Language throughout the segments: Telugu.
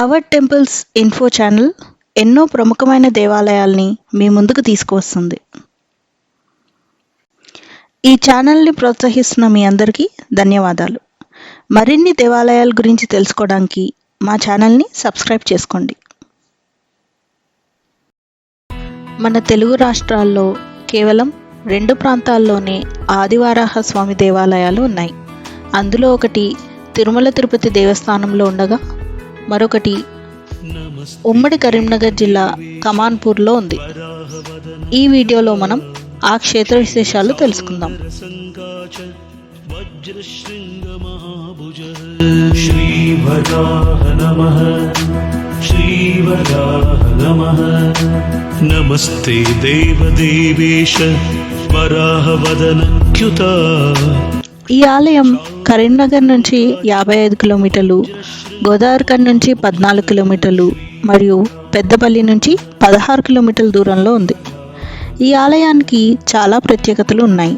అవర్ టెంపుల్స్ ఇన్ఫో ఛానల్ ఎన్నో ప్రముఖమైన దేవాలయాల్ని మీ ముందుకు తీసుకువస్తుంది. ఈ ఛానల్ని ప్రోత్సహిస్తున్న మీ అందరికీ ధన్యవాదాలు. మరిన్ని దేవాలయాల గురించి తెలుసుకోవడానికి మా ఛానల్ని సబ్స్క్రైబ్ చేసుకోండి. మన తెలుగు రాష్ట్రాల్లో కేవలం రెండు ప్రాంతాల్లోనే ఆదివారాహ స్వామి దేవాలయాలు ఉన్నాయి. అందులో ఒకటి తిరుమల తిరుపతి దేవస్థానంలో ఉండగా మరొకటి ఉమ్మడి కరీంనగర్ జిల్లా కమాన్పూర్లో ఉంది. ఈ వీడియోలో మనం ఆ క్షేత్ర విశేషాలు తెలుసుకుందాం. నమస్తే ఈ ఆలయం కరీంనగర్ నుంచి యాభై ఐదు కిలోమీటర్లు గోదావరిఖండ్ నుంచి పద్నాలుగు కిలోమీటర్లు మరియు పెద్దపల్లి నుంచి పదహారు కిలోమీటర్ల దూరంలో ఉంది ఈ ఆలయానికి చాలా ప్రత్యేకతలు ఉన్నాయి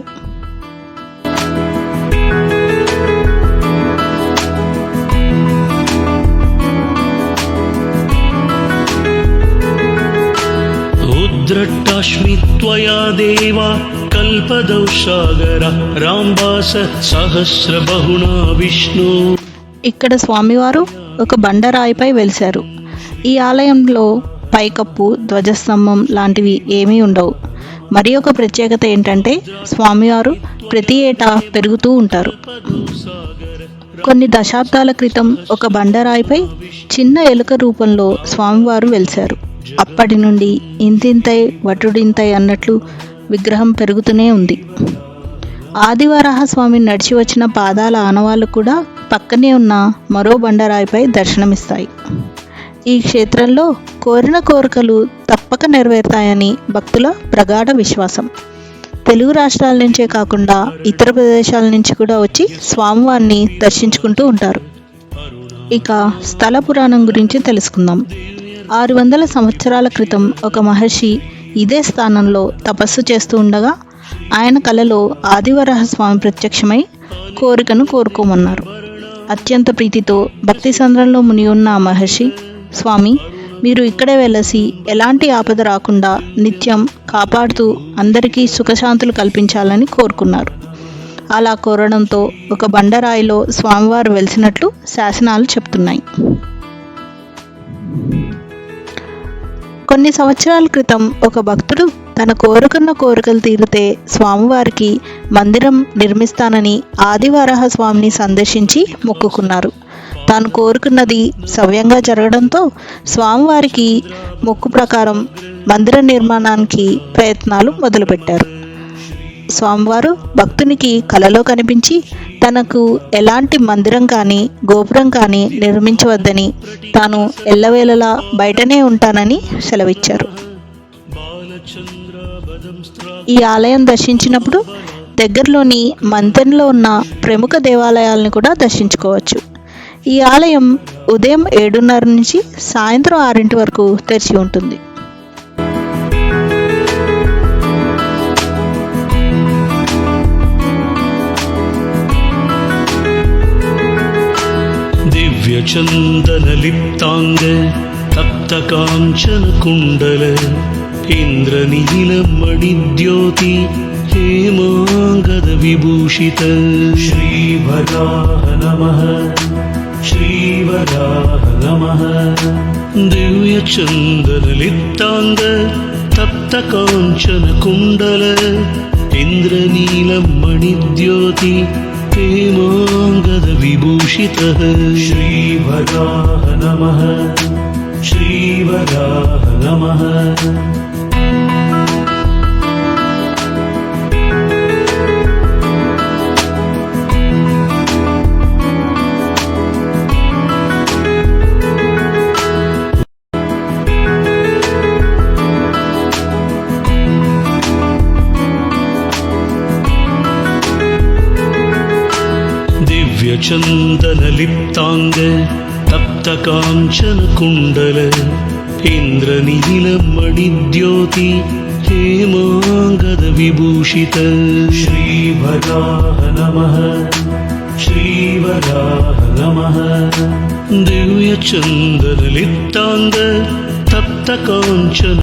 उद्रट्टाश्मि त्वया देवा कल्पदौ सागर राम्बास सहस्रबहुना विष्णु ఇక్కడ స్వామివారు ఒక బండరాయిపై వెలిశారు. ఈ ఆలయంలో పైకప్పు ధ్వజస్తంభం లాంటివి ఏమీ ఉండవు. మరి ఒక ప్రత్యేకత ఏంటంటే స్వామివారు ప్రతి ఏటా పెరుగుతూ ఉంటారు. కొన్ని దశాబ్దాల క్రితం ఒక బండరాయిపై చిన్న ఎలుక రూపంలో స్వామివారు వెలిశారు. అప్పటి నుండి ఇంతింతై వటుడింతై అన్నట్లు విగ్రహం పెరుగుతూనే ఉంది. ఆదివారాహ స్వామి నడిచి వచ్చిన పాదాల ఆనవాళ్ళు కూడా పక్కనే ఉన్న మరో బండరాయిపై దర్శనమిస్తాయి. ఈ క్షేత్రంలో కోరిన కోరికలు తప్పక నెరవేరుతాయని భక్తుల ప్రగాఢ విశ్వాసం. తెలుగు రాష్ట్రాల నుంచే కాకుండా ఇతర ప్రదేశాల నుంచి కూడా వచ్చి స్వామివారిని దర్శించుకుంటూ ఉంటారు. ఇక స్థల పురాణం గురించి తెలుసుకుందాం. ఆరు వందల సంవత్సరాల క్రితం ఒక మహర్షి ఇదే స్థానంలో తపస్సు చేస్తూ ఉండగా ఆయన కలలో ఆదివరహ స్వామి ప్రత్యక్షమై కోరికను కోరుకోమన్నారు. అత్యంత ప్రీతితో భక్తి సంద్రంలో ముని ఉన్న ఆ మహర్షి స్వామి మీరు ఇక్కడే వెలసి ఎలాంటి ఆపద రాకుండా నిత్యం కాపాడుతూ అందరికీ సుఖశాంతులు కల్పించాలని కోరుకున్నారు. అలా కోరడంతో ఒక బండరాయిలో స్వామివారు వెలిసినట్లు శాసనాలు చెప్తున్నాయి. కొన్ని సంవత్సరాల క్రితం ఒక భక్తుడు తన కోరుకున్న కోరికలు తీరితే స్వామివారికి మందిరం నిర్మిస్తానని ఆదివారహ స్వామిని సందర్శించి మొక్కుకున్నారు. తాను కోరుకున్నది సవ్యంగా జరగడంతో స్వామివారికి మొక్కు ప్రకారం మందిర నిర్మాణానికి ప్రయత్నాలు మొదలుపెట్టారు. స్వామివారు భక్తునికి కలలో కనిపించి తనకు ఎలాంటి మందిరం కానీ గోపురం కానీ నిర్మించవద్దని తాను ఎల్లవేళలా బయటనే ఉంటానని సెలవిచ్చారు. ఈ ఆలయం దర్శించినప్పుడు దగ్గరలోని మంతెన్లో ఉన్న ప్రముఖ దేవాలయాలను కూడా దర్శించుకోవచ్చు ఈ ఆలయం ఉదయం ఏడున్నర నుంచి సాయంత్రం ఆరింటి వరకు తెరిచి ఉంటుంది दिव्यचन्दनलिप्ताङ्ग तप्तकाञ्चनकुण्डल इन्द्रनीलमणिद्योति हेमाङ्गदविभूषित श्रीवराह नमः श्रीवराह नमः दिव्यचन्दनलिप्ताङ्ग तप्तकाञ्चनकुण्डल इन्द्रनीलमणिद्योति हेमाङ्गदविभूषितः श्रीवराह नमः श्रीवराह नमः दिव्यचन्दनलिप्ताङ्ग तप्तकाञ्चनकुण्डल इन्द्रनीलमणिद्योति हेमाङ्गदविभूषित श्रीवराह नमः श्रीवराह नमः दिव्यचन्दनलिप्ताङ्ग तप्तकाञ्चन